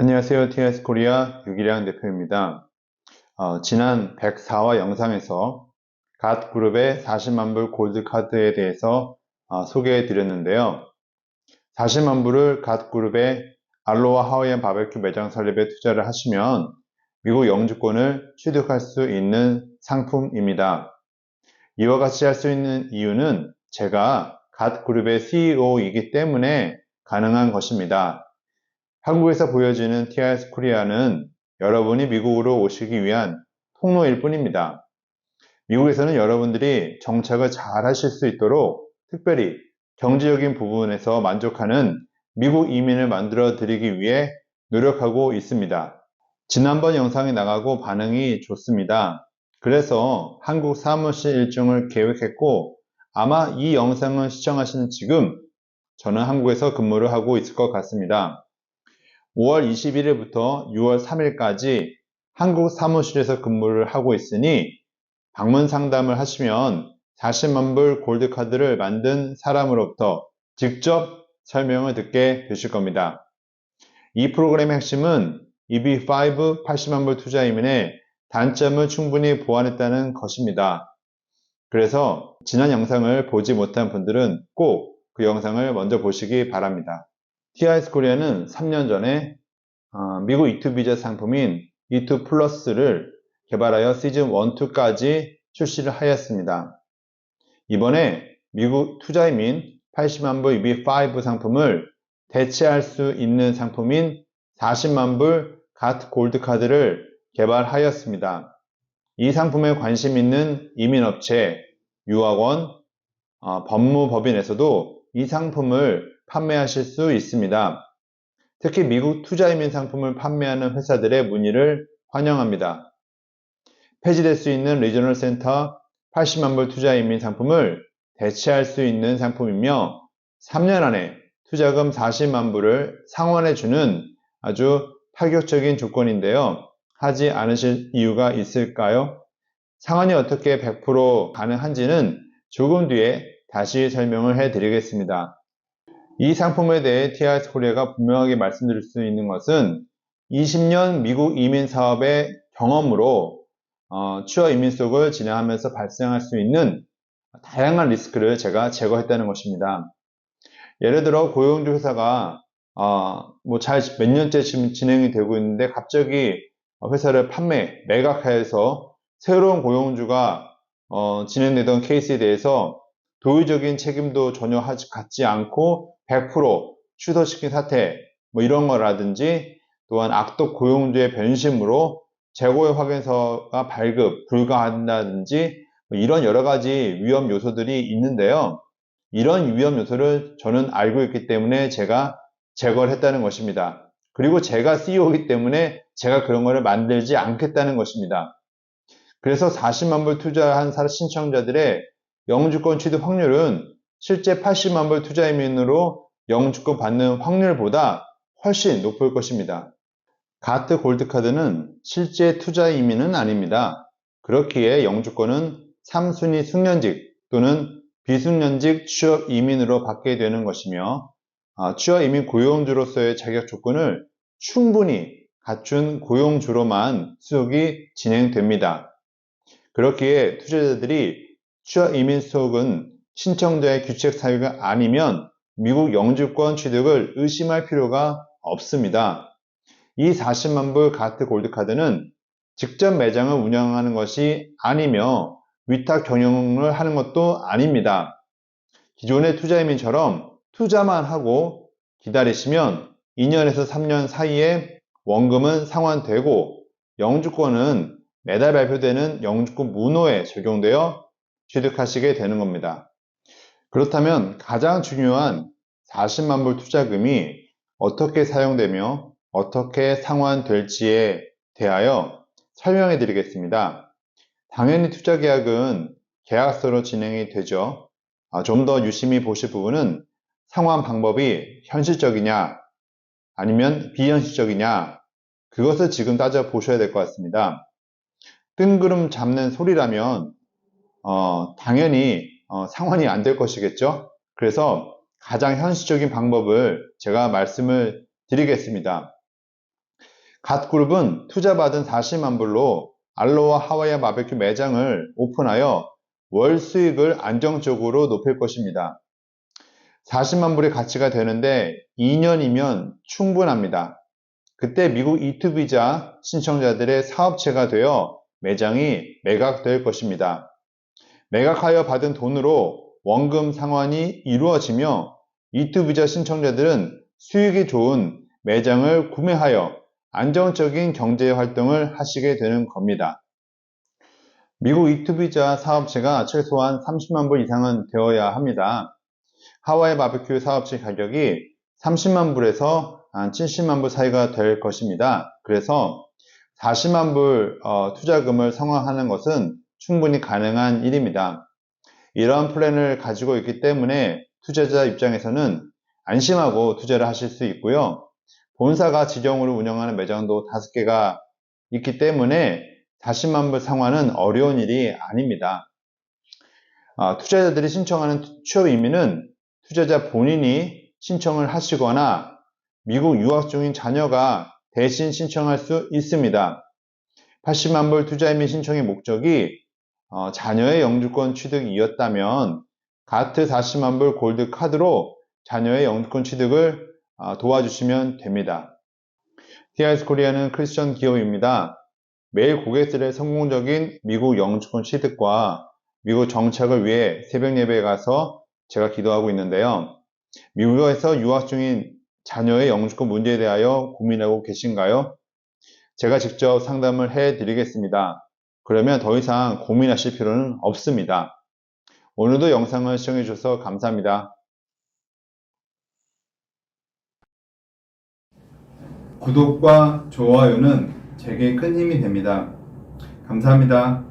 안녕하세요. TS 코리아 유기량 대표입니다. 어, 지난 104화 영상에서 갓 그룹의 40만 불 골드 카드에 대해서 어, 소개해 드렸는데요. 40만 불을 갓 그룹의 알로하 하와이안 바베큐 매장 설립에 투자를 하시면 미국 영주권을 취득할 수 있는 상품입니다. 이와 같이 할 수 있는 이유는 제가 갓 그룹의 CEO이기 때문에 가능한 것입니다. 한국에서 보여지는 TIS 코리아는 여러분이 미국으로 오시기 위한 통로일 뿐입니다. 미국에서는 여러분들이 정착을 잘 하실 수 있도록 특별히 경제적인 부분에서 만족하는 미국 이민을 만들어 드리기 위해 노력하고 있습니다. 지난번 영상이 나가고 반응이 좋습니다. 그래서 한국 사무실 일정을 계획했고 아마 이 영상을 시청하시는 지금 저는 한국에서 근무를 하고 있을 것 같습니다. 5월 21일부터 6월 3일까지 한국 사무실에서 근무를 하고 있으니 방문 상담을 하시면 40만 불 골드카드를 만든 사람으로부터 직접 설명을 듣게 되실 겁니다. 이 프로그램의 핵심은 EB5 80만 불 투자 이민의 단점을 충분히 보완했다는 것입니다. 그래서 지난 영상을 보지 못한 분들은 꼭 그 영상을 먼저 보시기 바랍니다. TIS 코리아는 3년 전에 어, 미국 E2 비자 상품인 E2 플러스를 개발하여 시즌 1, 2까지 출시를 하였습니다. 이번에 미국 투자이민 80만 불 EB5 상품을 대체할 수 있는 상품인 40만 불 가트 골드 카드를 개발하였습니다. 이 상품에 관심 있는 이민업체, 유학원, 어, 법무법인에서도 이 상품을 판매하실 수 있습니다. 특히 미국 투자이민 상품을 판매하는 회사들의 문의를 환영합니다. 폐지될 수 있는 리저널 센터 80만 불 투자이민 상품을 대체할 수 있는 상품이며 3년 안에 투자금 40만 불을 상환해 주는 아주 파격적인 조건인데요. 하지 않으실 이유가 있을까요? 상환이 어떻게 100% 가능한지는 조금 뒤에 다시 설명을 해 드리겠습니다. 이 상품에 대해 TIS 코리아가 분명하게 말씀드릴 수 있는 것은 20년 미국 이민 사업의 경험으로 어, 취업 이민 속을 진행하면서 발생할 수 있는 다양한 리스크를 제가 제거했다는 것입니다. 예를 들어 고용주 회사가 어, 뭐잘 몇 년째 지금 진행이 되고 있는데 갑자기 회사를 판매 매각해서 새로운 고용주가 어, 진행되던 케이스에 대해서 도의적인 책임도 전혀 갖지 않고 100% 취소시킨 사태 뭐 이런 거라든지 또한 악덕 고용주의 변심으로 재고의 확인서가 발급 불가한다든지 뭐 이런 여러 가지 위험 요소들이 있는데요. 이런 위험 요소를 저는 알고 있기 때문에 제가 제거를 했다는 것입니다. 그리고 제가 CEO이기 때문에 제가 그런 거를 만들지 않겠다는 것입니다. 그래서 40만 불 투자한 신청자들의 영주권 취득 확률은 실제 80만 불 투자 이민으로 영주권 받는 확률보다 훨씬 높을 것입니다. 가트 골드카드는 실제 투자 이민은 아닙니다. 그렇기에 영주권은 3순위 숙련직 또는 비숙련직 취업 이민으로 받게 되는 것이며 아, 취업 이민 고용주로서의 자격 조건을 충분히 갖춘 고용주로만 수속이 진행됩니다. 그렇기에 투자자들이 취업 이민 수속은 신청자의 규칙 사유가 아니면 미국 영주권 취득을 의심할 필요가 없습니다. 이 40만 불 가트 골드카드는 직접 매장을 운영하는 것이 아니며 위탁 경영을 하는 것도 아닙니다. 기존의 투자이민처럼 투자만 하고 기다리시면 2년에서 3년 사이에 원금은 상환되고 영주권은 매달 발표되는 영주권 문호에 적용되어 취득하시게 되는 겁니다. 그렇다면 가장 중요한 40만 불 투자금이 어떻게 사용되며 어떻게 상환될지에 대하여 설명해 드리겠습니다. 당연히 투자 계약은 계약서로 진행이 되죠. 아, 좀 더 유심히 보실 부분은 상환 방법이 현실적이냐 아니면 비현실적이냐 그것을 지금 따져 보셔야 될 것 같습니다. 뜬구름 잡는 소리라면 어, 당연히 어, 상환이 안 될 것이겠죠. 그래서 가장 현실적인 방법을 제가 말씀을 드리겠습니다. 갓 그룹은 투자받은 40만 불로 알로하 하와이아 바베큐 매장을 오픈하여 월 수익을 안정적으로 높일 것입니다. 40만 불의 가치가 되는데 2년이면 충분합니다. 그때 미국 이투 비자 신청자들의 사업체가 되어 매장이 매각될 것입니다. 매각하여 받은 돈으로 원금 상환이 이루어지며 이투 비자 신청자들은 수익이 좋은 매장을 구매하여 안정적인 경제 활동을 하시게 되는 겁니다. 미국 이투 비자 사업체가 최소한 30만 불 이상은 되어야 합니다. 하와이 바베큐 사업체 가격이 30만 불에서 한 70만 불 사이가 될 것입니다. 그래서 40만 불 어, 투자금을 상환하는 것은 충분히 가능한 일입니다. 이러한 플랜을 가지고 있기 때문에 투자자 입장에서는 안심하고 투자를 하실 수 있고요. 본사가 지정으로 운영하는 매장도 5개가 있기 때문에 40만 불 상환은 어려운 일이 아닙니다. 아, 투자자들이 신청하는 취업 이민은 투자자 본인이 신청을 하시거나 미국 유학 중인 자녀가 대신 신청할 수 있습니다. 80만 불 투자 이민 신청의 목적이 어, 자녀의 영주권 취득이었다면 가트 40만 불 골드 카드로 자녀의 영주권 취득을 어, 도와주시면 됩니다. TIS 코리아는 크리스천 기업입니다. 매일 고객들의 성공적인 미국 영주권 취득과 미국 정착을 위해 새벽 예배에 가서 제가 기도하고 있는데요. 미국에서 유학 중인 자녀의 영주권 문제에 대하여 고민하고 계신가요? 제가 직접 상담을 해 드리겠습니다. 그러면 더 이상 고민하실 필요는 없습니다. 오늘도 영상을 시청해 주셔서 감사합니다. 구독과 좋아요는 제게 큰 힘이 됩니다. 감사합니다.